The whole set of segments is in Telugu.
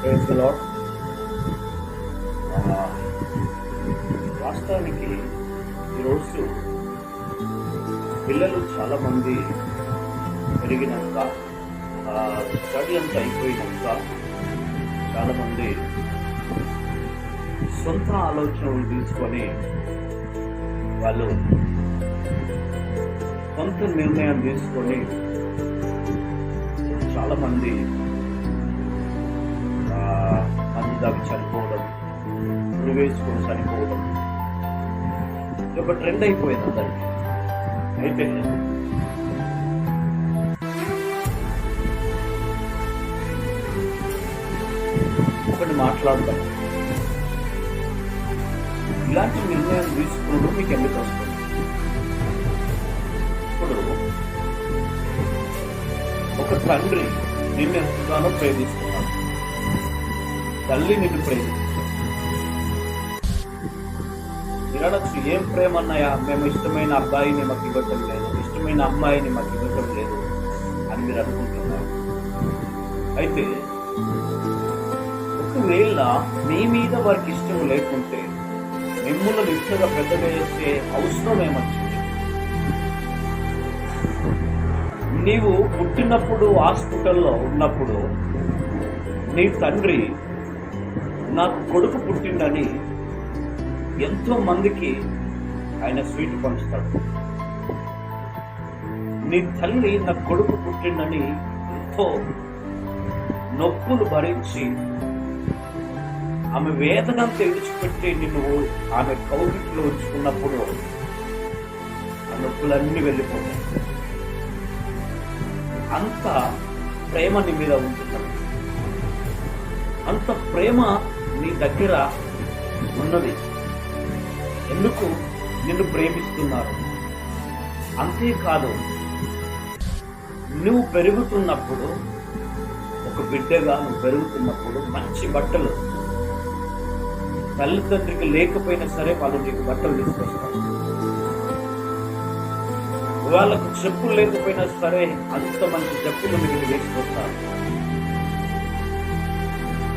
ప్రేజ్ ద లాడ్ వాస్తవానికి ఈరోజు పిల్లలు చాలామంది పెరిగినాక స్టడీ అంతా అయిపోయినాక చాలామంది సొంత ఆలోచనలు తీసుకొని వాళ్ళు సొంత నిర్ణయం తీసుకొని చాలామంది మందు చనిపోవడం వేసుకొని చనిపోవడం. ఇది ఒక ట్రెండ్ అయిపోయింది అందరికి. అయిపోయింది. ఒకటి మాట్లాడదాం. ఇలాంటి నిర్ణయం తీసుకున్నప్పుడు మీకు ఎందుకు వస్తుంది? ఇప్పుడు ఒక తండ్రి నిన్ను ఎంతగానో ప్రేమిస్తున్నాడు తల్లి నిన్ను ప్రేమిస్తుంది వినడచ్చు ఏం ప్రేమ అన్నాయా మేము ఇష్టమైన అబ్బాయిని మాకు ఇవ్వటం లేదు. ఇష్టమైన అమ్మాయిని మాకు ఇవ్వటం లేదు అని మీరు అనుకుంటున్నారు. అయితే ఒకవేళ మీ మీద వారికి ఇష్టం లేకుంటే మిమ్మల్ని ఇంతగా పెద్ద చేసే అవసరం ఏమొచ్చింది? నీవు పుట్టినప్పుడు హాస్పిటల్లో ఉన్నప్పుడు నీ తండ్రి నాకు కొడుకు పుట్టిండని ఎంతో మందికి ఆయన స్వీట్ పంచుతాడు. నీ తల్లి నా కొడుకు పుట్టిండని ఎంతో నొప్పులు భరించి ఆమె వేదనంతా విడిచిపెట్టి నిన్ను ఆమె కౌగిట్లో ఉంచుకున్నప్పుడు ఆ నొప్పులన్నీ వెళ్ళిపోతాయి. అంత ప్రేమ నీ మీద ఉంటుంది అంత ప్రేమ నీ దగ్గర ఉన్నది. ఎందుకు నిన్ను ప్రేమిస్తున్నారు? అంతేకాదు నువ్వు పెరుగుతున్నప్పుడు ఒక బిడ్డగా నువ్వు పెరుగుతున్నప్పుడు మంచి బట్టలు తల్లిదండ్రికి లేకపోయినా సరే వాళ్ళు నీకు బట్టలు తీసుకొస్తారు. వాళ్ళకు చెప్పులు లేకపోయినా సరే అంత మంచి చెప్పులు మీకు వేసుకొస్తారు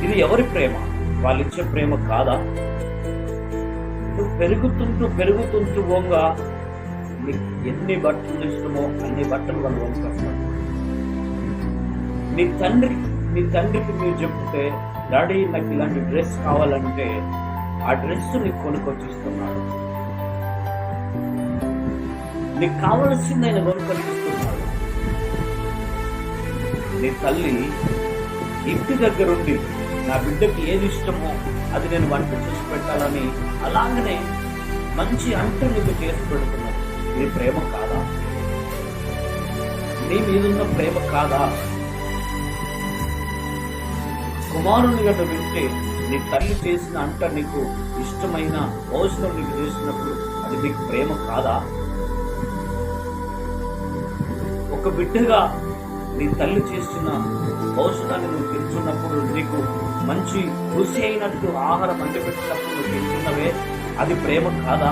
ఇది ఎవరి ప్రేమ? వాళ్ళు ఇచ్చే ప్రేమ కాదా? నువ్వు పెరుగుతుంటూ పెరుగుతుంటూ పోగా నీకు ఎన్ని బట్టలు ఇష్టమో అన్ని బట్టలు వాళ్ళు వంకొస్తారు నీ తండ్రి నీ తండ్రికి మీరు చెప్తే డాడీ నాకు ఇలాంటి డ్రెస్ కావాలంటే ఆ డ్రెస్ నీకు కొనుక్కొచ్చిస్తున్నాడు నీకు కావలసింది ఆయన కొనుక్కొచ్చిస్తున్నాడు. నీ తల్లి ఇంటి దగ్గరుండి నా బిడ్డకి ఏది ఇష్టమో అది నేను వంట చేసి పెట్టాలని అలాగనే మంచి అంట నీకు చేసి పెడుతున్నాను ఇది ప్రేమ కాదా? నీ మీదున్న ప్రేమ కాదా? కుమారుని గడ్డ వింటే నీ తల్లి చేసిన అంట నీకు ఇష్టమైన భోజనం నీకు చేసినప్పుడు అది నీకు ప్రేమ కాదా? ఒక బిడ్డగా నీ తల్లి చేస్తున్న భోజనాన్ని నువ్వు తింటున్నప్పుడు నీకు మంచి రుచి అయినట్టు ఆహారం అంటిపెట్టినప్పుడు నువ్వు తింటున్నవే అది ప్రేమ కాదా?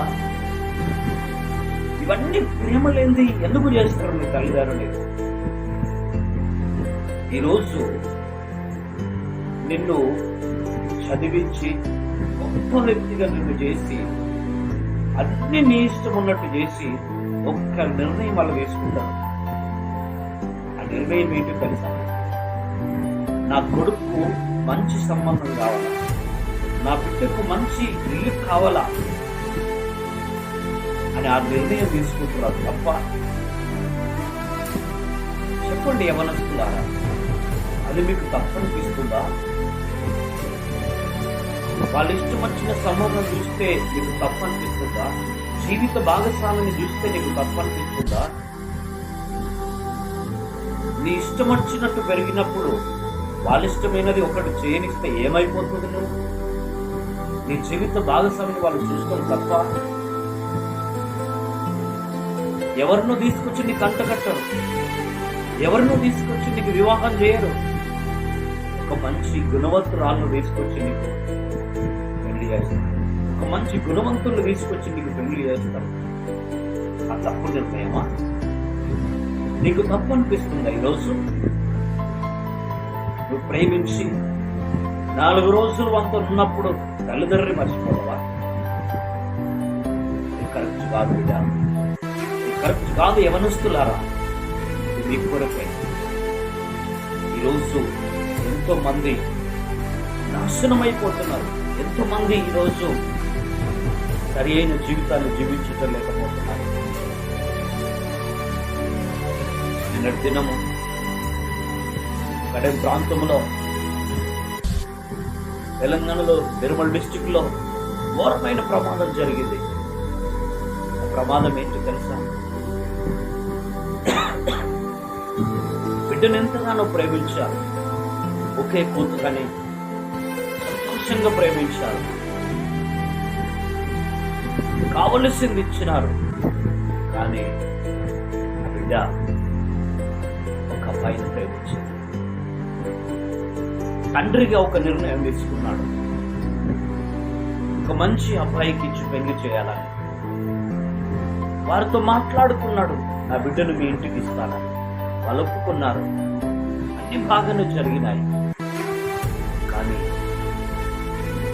ఇవన్నీ ప్రేమ లేనిది ఎందుకు చేస్తారు నీ తల్లిదండ్రులు ఈరోజు నిన్ను చదివించి గొప్ప వ్యక్తిగా నిన్ను చేసి అన్ని నీ ఇష్టం ఉన్నట్టు చేసి ఒక్క నిర్ణయం వాళ్ళు తీసుకుంటారు ఇరవై నిర్ణయం కలిసాను నా కొడుకు మంచి సంబంధం కావాలా? నా బిడ్డకు మంచి ఇల్లు కావాలా? అని ఆ నిర్ణయం తీసుకుంటున్నారు తప్ప చెప్పండి యవనస్తులారా అది మీకు తప్పనిపిస్తుందా? వాళ్ళ ఇష్టం వచ్చిన సంబంధం చూస్తే నీకు తప్పనిపిస్తుందా? జీవిత భాగస్వామిని చూస్తే నీకు తప్పనిపిస్తుందా? నీ ఇష్టం వచ్చినట్టు పెరిగినప్పుడు వాళ్ళ ఇష్టమైనది ఒకటి చేయనిస్తే ఏమైపోతుంది నువ్వు? నీ జీవిత భాగస్వామిని వాళ్ళు చూసుకోరు తప్ప ఎవరినో తీసుకొచ్చి నీకు అంటకట్టరు ఎవరినో తీసుకొచ్చి నీకు వివాహం చేయరు. ఒక మంచి గుణవంతురాలను తీసుకొచ్చి నీకు పెళ్ళి చేస్తారు. ఒక మంచి గుణవంతులు తీసుకొచ్చి నీకు పెళ్ళి చేస్తారు. ఆ తప్పు నిర్ణయమా నీకు తప్పు అనిపిస్తుందా ఈరోజు? నువ్వు ప్రేమించి నాలుగు రోజులు వంత ఉన్నప్పుడు తల్లిదండ్రులు మర్చిపోవా కరెక్ట్ కాదు బిడ్డ. కరెక్ట్ కాదు యవనస్తులారా. ఇది కొరకే. ఈరోజు ఎంతో మంది నాశనమైపోతున్నారు. ఎంతో మంది ఈరోజు సరి అయిన జీవితాన్ని జీవించటం లేకపోతున్నారు. నిన్నటి దినము కడెం ప్రాంతంలో తెలంగాణలో నిర్మల్ డిస్టిక్లో ఘోరమైన ప్రమాదం జరిగింది. ప్రమాదం ఏంటో తెలుసా? బిడ్డను ఎంతగానో ప్రేమించారు. ఒకే కూతురని సంతోషంగా ప్రేమించారు. కావలసింది ఇచ్చినారు. కానీ బిడ్డ ఆయన ప్రేమించాడు తండ్రిగా ఒక నిర్ణయం తీసుకున్నాడు. ఒక మంచి అబ్బాయికి ఇచ్చి పెళ్ళి చేయాలని. వారితో మాట్లాడుకున్నాడు. నా బిడ్డను మీ ఇంటికి ఇస్తానని. వాళ్ళు ఒప్పుకున్నారు అన్ని బాగానే జరిగినాయి. కానీ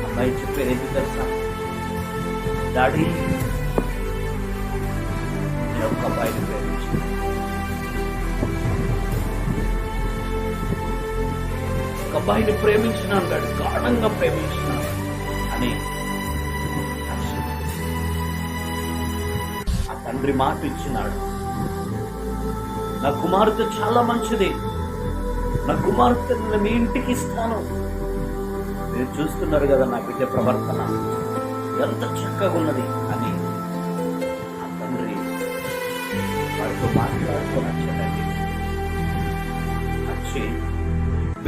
అబ్బాయి చెప్పేది ఏంటి తెలుసా? డాడీ నేను ఒక అబ్బాయిని ప్రేమించాను. అబ్బాయిని ప్రేమించిన అంటాడు గాఢంగా ప్రేమించిన అని ఆ తండ్రి మాట ఇచ్చినాడు. నా కుమార్తె చాలా మంచిది. నా కుమార్తె నేను మీ ఇంటికి ఇస్తాను. మీరు చూస్తున్నారు కదా నా బిడ్డ ప్రవర్తన. ఎంత చక్కగా ఉన్నది అని ఆ తండ్రి వారితో మాట్లాడు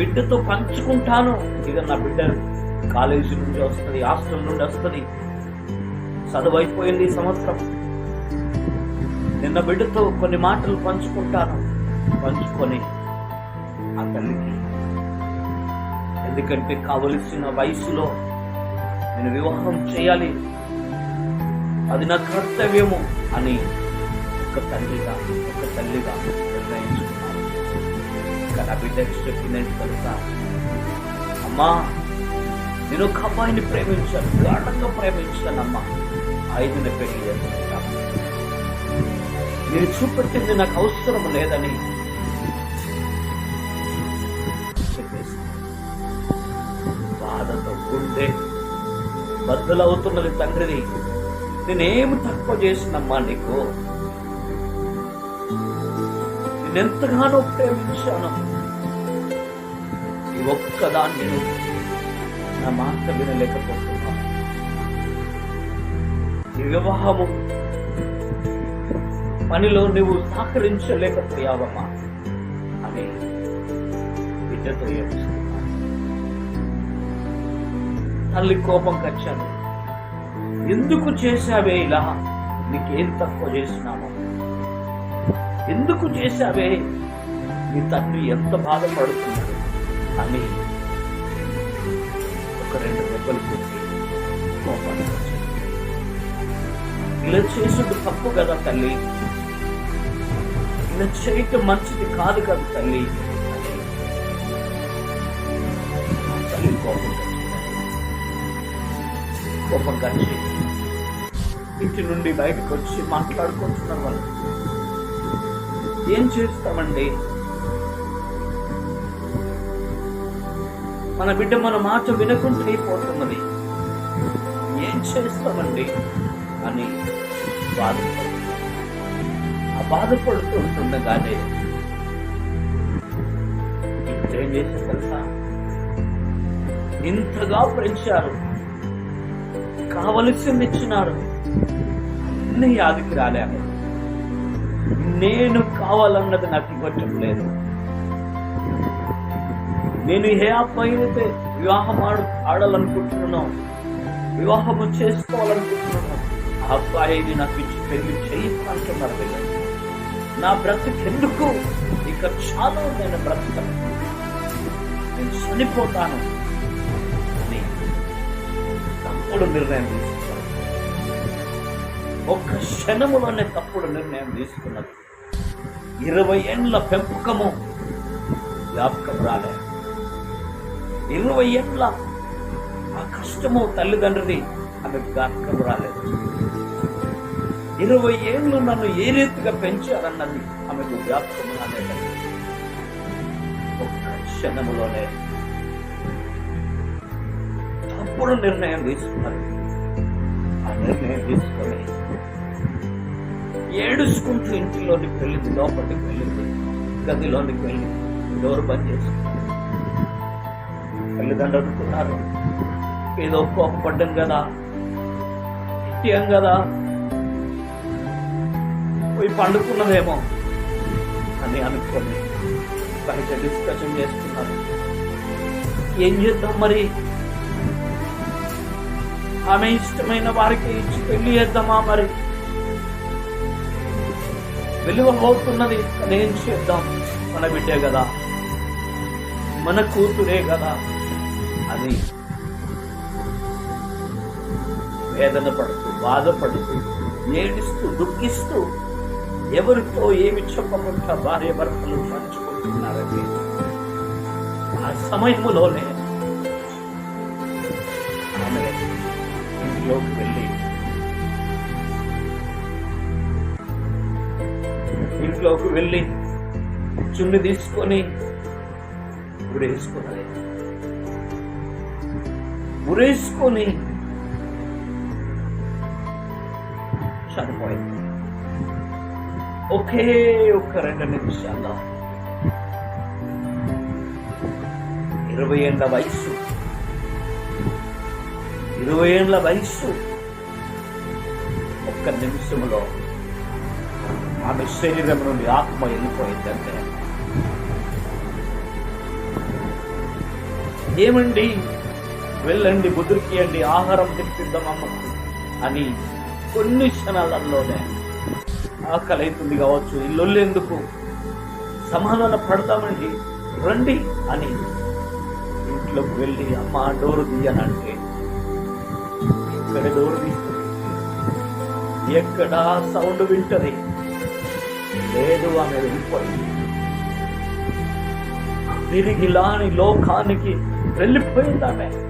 బిడ్డతో పంచుకుంటాను. ఇక నా బిడ్డ కాలేజీ నుండి వస్తుంది హాస్టల్ నుండి వస్తుంది. చదువు అయిపోయింది ఈ సంవత్సరం. నిన్న బిడ్డతో కొన్ని మాటలు పంచుకుంటాను. పంచుకొని ఆ తల్లికి ఎందుకంటే కావలసిన వయసులో నేను వివాహం చేయాలి. అది నా కర్తవ్యము అని ఒక తల్లిగా ఒక తల్లిగా నా బిడ్డకి చెప్పిందంటే తెలుసా అమ్మా నేను ఒక అమ్మాయిని ప్రేమించాను గాఢంగా ప్రేమించాను అమ్మా ఐదుని పెళ్ళి చేసుకుంటాను మీరు చూపెట్టింది నాకు అవసరం లేదని చెప్పేసి బాధతో గుండె బద్దలవుతున్నది తండ్రిని నేనేమి తక్కువ చేసినమ్మా నీకు? నేనెంతగానో ప్రేమించాను. ఒక్కదాన్ని నా మాట వినలేకపోతున్నా ఈ వివాహము పనిలో నువ్వు సహకరించలేకపోయావమ్మా అని బిడ్డతో తల్లి కోపం కచ్చాను. ఎందుకు చేశావే ఇలా? నీకేం తక్కువ చేసినాము ఎందుకు చేశావే? నీ తండ్రి ఎంత బాధపడుతున్నాడు? అని ఒక రెండు దెబ్బలు కొట్టి కోపాన్ని ఇలా చేసుడు తప్పు కదా తల్లి. ఇలా చేయటం మంచిది కాదు కదా తల్లి. తల్లి కోపం కోపం కలిసి ఇంటి నుండి బయటకు వచ్చి మాట్లాడుకుంటున్నారు వాళ్ళు ఏం చేస్తామండి? మన బిడ్డ మన మాట వినకుండా పోతున్నది ఏం చేస్తామండి? అని బాధపడుతుంది. ఆ బాధపడుతూ ఉంటుండగానే ఏం చేశారు తెలుసా? ఇంతగా పెంచారు కావలసింది ఇచ్చినారు అన్ని యాదికి రాలేను నేను కావాలన్నది నాకు ఇవ్వటం లేదు. నేను ఏ అబ్బాయినైతే వివాహం ఆడు ఆడాలనుకుంటున్నాను వివాహము చేసుకోవాలనుకుంటున్నాను ఆ అబ్బాయిని నాకు ఇచ్చి పెళ్ళి చేయిస్తానంటున్నారు వీళ్ళు నా బ్రతుకెందుకు? ఇక చాలు నేను బ్రతుకను. నేను చనిపోతాను. అని తప్పుడు నిర్ణయం తీసుకున్నాను. ఒక్క క్షణములోనే తప్పుడు నిర్ణయం తీసుకున్నది. ఇరవై ఏండ్ల పెంపకము జ్ఞాపకం రాలేదు ఇరవై ఏళ్ళ ఆ కష్టము తల్లిదండ్రిని ఆమె జ్ఞాపకం రాలేదు. ఇరవై ఏళ్ళు నన్ను ఏ రీతిగా పెంచారన్నది ఆమెకు జ్ఞాపకం రాలేదు. ఒక్క క్షణములోనే తప్పుడు నిర్ణయం తీసుకున్నారు. ఆ నిర్ణయం తీసుకొని ఏడుచుకుంటూ ఇంటిలోనికి వెళ్ళింది లోపలికి వెళ్ళింది గదిలోనికి వెళ్ళి డోర్ బంద్ చేసుకుంది. తల్లిదండ్రులు అనుకున్నారు. ఏదో కోపపడ్డం కదా. తిట్టాం కదా. పోయి పండుకున్నదేమో అని అనుకోండి బయట డిస్కషన్ చేస్తున్నారు. ఏం చేద్దాం మరి? ఆమె ఇష్టమైన వారికి ఇచ్చి పెళ్ళి చేద్దామా మరి? విలువ అవుతున్నది ఏం చేద్దాం. మన బిడ్డే కదా. మన కూతురే కదా. అని వేదన పడుతూ బాధపడుతూ ఏడుస్తూ దుఃఖిస్తూ ఎవరితో ఏమి చెప్పకుండా భార్య భర్తలు పంచుకుంటున్నారని ఆ సమయములోనే ఆమె ఇంట్లోకి వెళ్ళి ఇంట్లోకి వెళ్ళి చున్ని తీసుకొని ఉరేసుకున్నది ఉరేసుకొని చనిపోయింది ఒకే ఒక్క రెండు నిమిషాల్లో ఇరవై ఏళ్ళ వయస్సు ఇరవై ఏళ్ళ వయస్సు ఒక్క నిమిషంలో ఆమె శరీరం నుండి ఆత్మ వెళ్ళిపోయిందంటే ఏమండి వెళ్ళండి బుదురికియండి ఆహారం తినిపిద్దామమ్మకు అని కొన్ని క్షణాలలోనే ఆకలి అవుతుంది కావచ్చు ఇల్లు ఎందుకు? సమాధాన పడతామండి. రండి అని ఇంట్లోకి వెళ్ళి అమ్మ డోరు తీయనంటే ఇక్కడ డోరు తీస్తుంది. ఎక్కడా సౌండ్ వింటది. లేదు ఆమె వెళ్ళిపోయింది. తిరిగి లాని లోకానికి వెళ్ళిపోయింది ఆమె.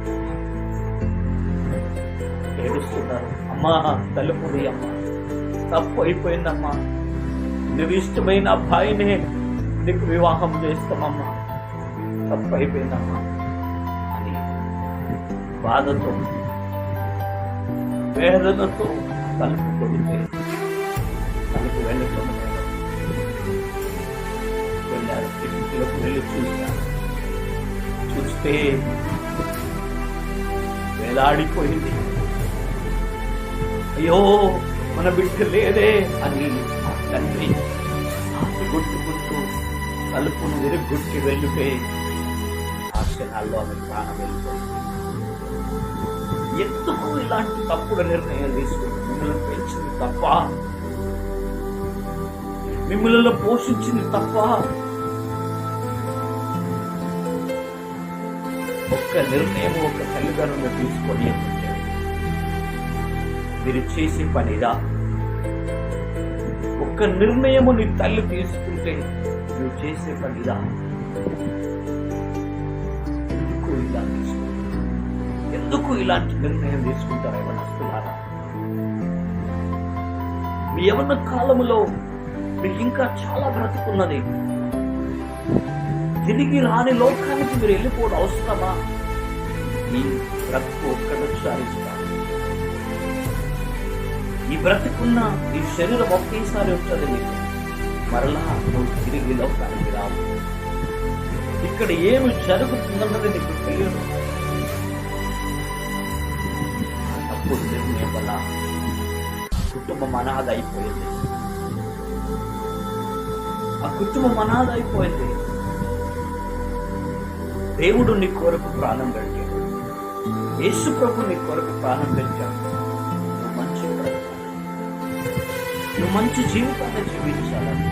ఏడుస్తున్నారు. అమ్మా తలుపుది అమ్మా. తప్పు అయిపోయిందమ్మా. నువ్వు ఇష్టమైన అబ్బాయినే నీకు వివాహం చేస్తామమ్మా. తప్పు అయిపోయిందమ్మా. అని బాధతో వేదనతో తలుపు కొడితే తలుపు వెళ్ళకుండా వెళ్ళారు. ఇంట్లోకి వెళ్ళి చూశారు. చూస్తే వేలాడిపోయింది. అయ్యో మన బిడ్డ లేదే అని ఆ తండ్రి ఆశ గుట్టుకుంటూ తలుపును విరుగుట్టి వెళ్ళిపోయి ఆ క్షణాల్లో ఆమె ప్రాణం వెళ్ళిపోయింది ఎందుకు ఇలాంటి తప్పుడు నిర్ణయాలు తీసుకుంది మిమ్మల్ని పెంచింది తప్ప మిమ్మల్ని పోషించింది తప్ప ఒక్క నిర్ణయం ఒక తల్లిదండ్రులు తీసుకొని ఉంటే మీరు చేసే పనిదా? ఒక్క నిర్ణయము నీ తల్లి తీసుకుంటే నువ్వు చేసే పనిదా? ఎందుకు ఇలా ఎందుకు ఇలాంటి నిర్ణయం తీసుకుంటారు వస్తున్నారా? మీ యవన కాలములో మీకు ఇంకా చాలా బ్రతుకున్నది తిరిగి రాని లోకానికి మీరు వెళ్ళిపోవడం అవసరమా? ఈ బ్రతుకు ఒక్కడొకసారి ఇస్తాను ఈ బ్రతుకున్న ఈ శరీరం ఒకేసారి ఉంటుంది నీకు మరలా నువ్వు తిరిగి లోకానికి రావు. ఇక్కడ ఏమి జరుగుతుందన్నది నీకు తెలియదు. ఆ నిర్ణయం వల్ల కుటుంబం అనాథ అయిపోయింది ఆ కుటుంబం అనాథ అయిపోయింది దేవుడు నీ కొరకు ప్రాణం పెట్టాడు యేసు ప్రభు నీ కొరకు ప్రాణం పెట్టాడు నువ్వు మంచి జీవితాన్ని జీవించాలని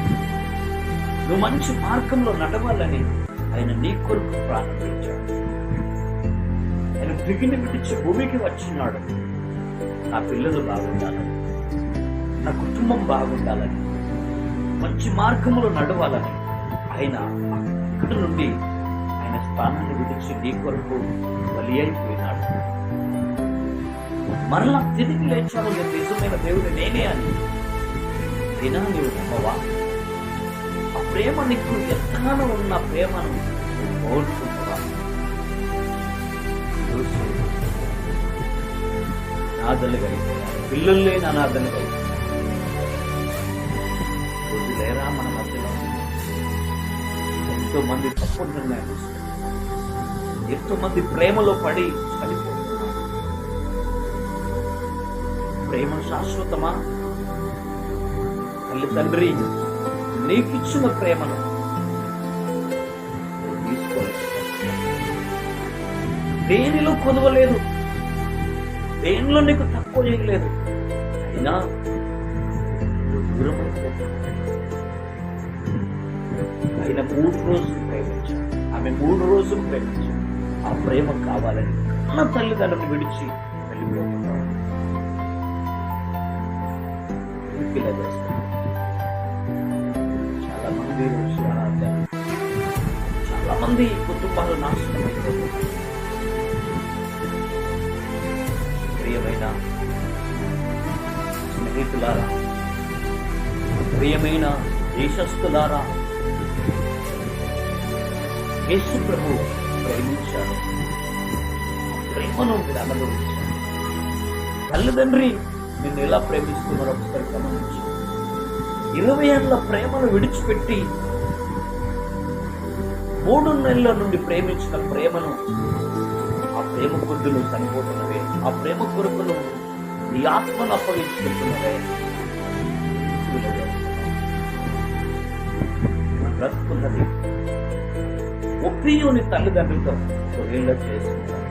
నువ్వు మంచి మార్గంలో నడవాలని ఆయన నీ కొరకు ప్రారంభించాడు ఆయన పిగిని విడిచి భూమికి వచ్చినాడు. నా పిల్లలు బాగుండాలని నా కుటుంబం బాగుండాలని మంచి మార్గంలో నడవాలని ఆయన అక్కడి నుండి ఆయన స్థానాన్ని విడిచి నీ కొరకు బలి అయిపోయినాడు. మరలా తిరిగి లేచాడు నేను నిజమైన దేవుడు నేనే అని దినాలు నీవు ఆ ప్రేమ నీకు ఎంతగానో ఉన్న ప్రేమను నువ్వు కోరుకుంటావా అనాథలు కలిగిపోయారు పిల్లలు లేని అనాథలు రోజు లేరా మన మధ్యలో? ఎంతో మంది తప్పుడు నిర్ణయాలు ఎంతో మంది ప్రేమలో పడి కలిపి ప్రేమ శాశ్వతమా? తల్లి తండ్రి నీకిచ్చిన ప్రేమను తీసుకోలేదు. దేనిలో కొదవలేదు దేనిలో నీకు తక్కువ చేయలేదు అయినా ఆయన మూడు రోజులు ప్రేమించాడు ఆమె మూడు రోజులు ప్రేమించాడు ఆ ప్రేమ కావాలని అన్న తల్లిదండ్రులు విడిచి వెళ్ళిపోతున్నాడు చేస్తాడు ఇలా చాలా మంది కుటుంబాలు నాశనం ప్రియమైన స్నేహితులారా ప్రియమైన దేశస్థులారా యేసు ప్రభు ప్రేమించాడు. ప్రేమను మీరు అనుభవించారు తల్లిదండ్రి నిన్ను ఎలా ప్రేమిస్తున్నారో ఒకసారి గమనించారు ఇరవై ఏళ్ళ ప్రేమను విడిచిపెట్టి మూడు నెలల నుండి ప్రేమించిన ప్రేమను ఆ ప్రేమ కొద్దు నువ్వు చనిపోతున్నవే. ఆ ప్రేమ కొరకు నువ్వు నీ ఆత్మను అప్పగించుకుంటున్నవే. బ్రతుకున్నది ఒప్పియోని తల్లిదండ్రులతో కొరేళ్ళ చేసుకుంటాను.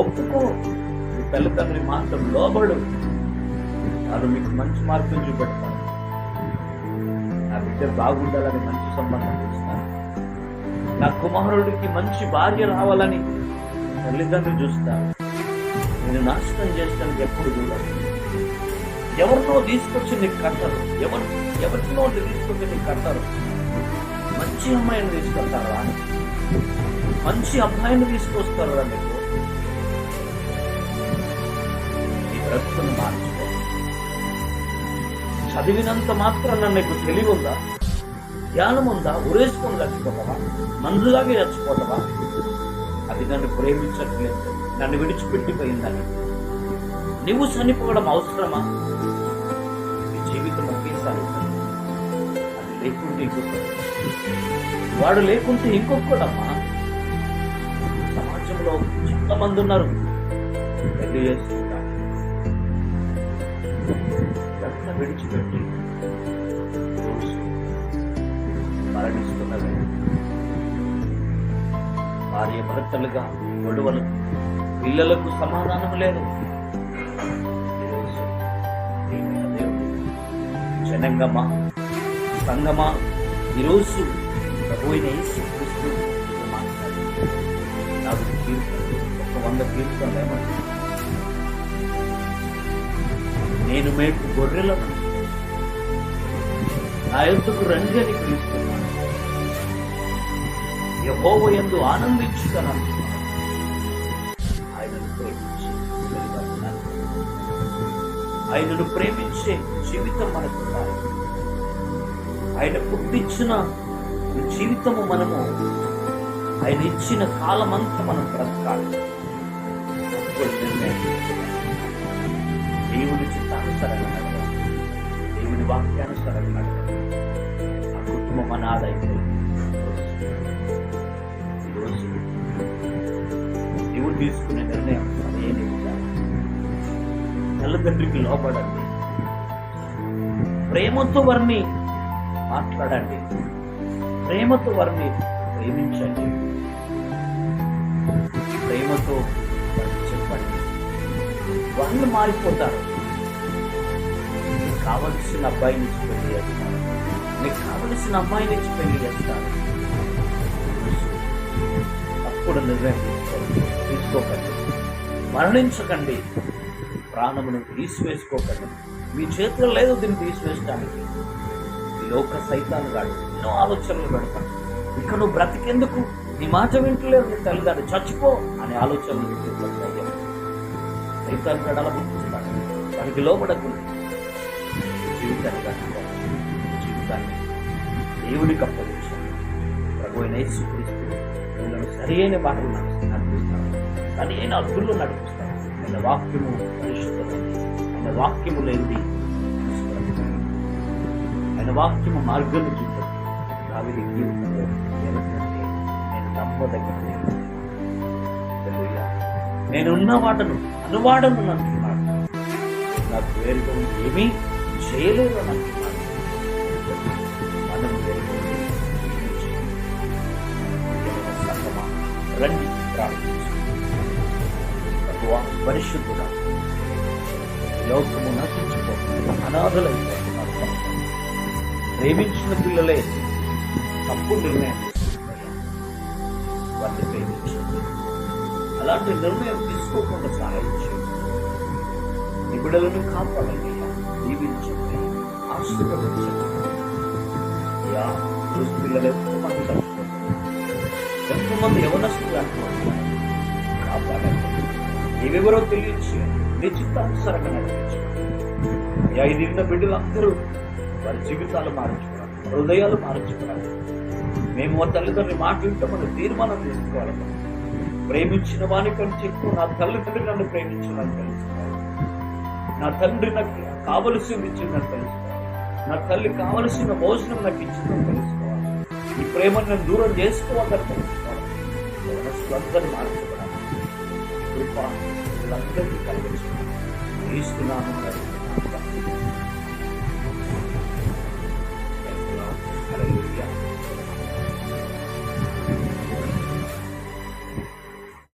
ఒప్పుకో నీ తల్లిదండ్రులు మాత్రం లోబడు. వారు మీకు మంచి మార్గం చూపెడతాను. నా బిడ్డ బాగుండాలని మంచి సంబంధం చూస్తాను నా కుమారుడికి మంచి భార్య రావాలని తల్లిదండ్రులు చూస్తాను నేను నాశనం చేస్తానికి ఎప్పుడు చూడాలి ఎవరినో తీసుకొచ్చి నీకు కట్టరు. ఎవరు ఎవరినో తీసుకొచ్చి నీకు కట్టరు. మంచి అమ్మాయిని తీసుకెళ్తారా మంచి అబ్బాయిని తీసుకొస్తారా మీకు నీ బ్రతుకును చదివినంత మాత్రం నీకు తెలివి ఉందా? జ్ఞానం ఉందా ఉరేసుకొని చచ్చిపోతావా మందులాగే చచ్చిపోతావా అది నన్ను ప్రేమించట్లేదు. నన్ను విడిచిపెట్టిపోయిందని. నువ్వు చనిపోవడం అవసరమా? నీ జీవితం ఒకేసారి అది లేకుంటే ఇంకొకటి. వాడు లేకుంటే ఇంకొకడమ్మా సమాజంలో చాలా మంది ఉన్నారు ఎన్ని విడిచిపెట్టి రోజు మరణిస్తున్నది. భార్య భర్తలుగా గొడవలు పిల్లలకు సమాధానం లేదు. ఈరోజు ప్రియమైన జనంగమా సంగమా? ఈరోజు ప్రభు మాట్లాడు. నాకు కీర్తన ఒక వంద కీర్తనలు ఏమంటుంది నేను మేపు గొర్రెలను నా యొద్దకు రండి అని పిలుస్తున్నాను. యహోవ యందు ఆనందించుతాను ఆయనను ప్రేమించి ఆయనను ప్రేమించే జీవితం మనకు ఆయన పుట్టించిన జీవితము మనము ఆయన ఇచ్చిన కాలమంతా మనం బ్రతకాలి. దేవుని చిత్తానుసరంగా నడవాలి. దేవుని వాక్యానుసరంగా నడవాలి. ఆ కుటుంబం అనాథైతే ఈరోజు దేవుడు తీసుకునే నిర్ణయం అదే తల్లిదండ్రికి లోపడండి ప్రేమతో వారిని మాట్లాడండి. ప్రేమతో వారిని ప్రేమించండి. ప్రేమతో చెప్పండి. వాళ్ళు మారిపోతారు. నీకు కావలసిన అబ్బాయిని ఇచ్చి పెళ్ళి చేస్తాను. నీకు కావలసిన అమ్మాయిని ఇచ్చి పెళ్ళి చేస్తాను. అప్పుడు నిర్ణయం తీసుకోండి తీసుకోకండి. మరణించకండి. ప్రాణమును తీసివేసుకోకండి. మీ చేతిలో లేదు దీన్ని తీసివేసడానికి ఈ లోక సైతాన్ని గాడు ఎన్నో ఆలోచనలు పెడతాడు. ఇక నువ్వు బ్రతికెందుకు? నీ మాట వింటలేరు నీ తల్లిదండ్రులు చచ్చిపో అనే ఆలోచనలు సైతాన్ని కడాల పుట్టిస్తాడు దానికి లోపడకు జీవితాన్ని కట్టుకో జీవితాన్ని దేవుడికి అప్పగించాలి ప్రభు అయిన యేసుక్రీస్తు మిమ్మల్ని సరైన మాటలు నడిపిస్తాను సరైన అర్థుల్లో నడిపిస్తాను? ఆయన వాక్యము పరిశుద్ధమైంది. ఆయన వాక్యము లేనిది ఆయన వాక్యము మార్గంలో చూపదు దావిది జీవితంలో ఏమంటే నేను నమ్మదగిన నేనున్న వాటను అనువాడను అంటున్నాడు నాకు వేరుగా ఏమీ? చేయలేరు అంటున్నాడు మనం రండి ప్రార్థించుకుందాం. పరిశుద్ధుడా లోకము నశించిపోతుంది అనాథలైపోతున్నారు ప్రేమించిన పిల్లలే తప్పు నిర్ణయం వారిని ప్రేమించండి అలాంటి నిర్ణయం తీసుకోకుండా సహాయం చేయండి నిబిడలను కాపాడండి దీవించండి ఆశీర్వదించండి అయ్యా చూసి ఎంతో మంది యవనస్తులు అంటున్నారు కాపాడండి నీవెవరో తెలియచేయండి నీ చిత్తానుసరంగా నడిపించండి అయ్యా ఇది విన్న బిడ్డలందరూ వారి జీవితాలు మారించుకోవాలి హృదయాలు మార్చుకోవాలి మేము మా తల్లిదండ్రులు మాట వింటామని తీర్మానం తీసుకోవాలి ప్రేమించిన వాని కంటే ఎక్కువ నా తల్లిదండ్రులు నన్ను ప్రేమించాలని తెలుసుకోవాలి నా తండ్రి నాకు కావలసింది ఇచ్చిందని తెలుసుకోవాలి. నా తల్లి కావలసిన భోజనం నాకు ఇచ్చిందని తెలుసుకోవాలి. ఈ ప్రేమను నేను దూరం చేసుకోవాలని తెలుసుకోవాలి. మనసులందరూ మార్చుకోవాలి కృప వీళ్ళందరికీ కలిగించుకోవాలి ఇస్తున్నాను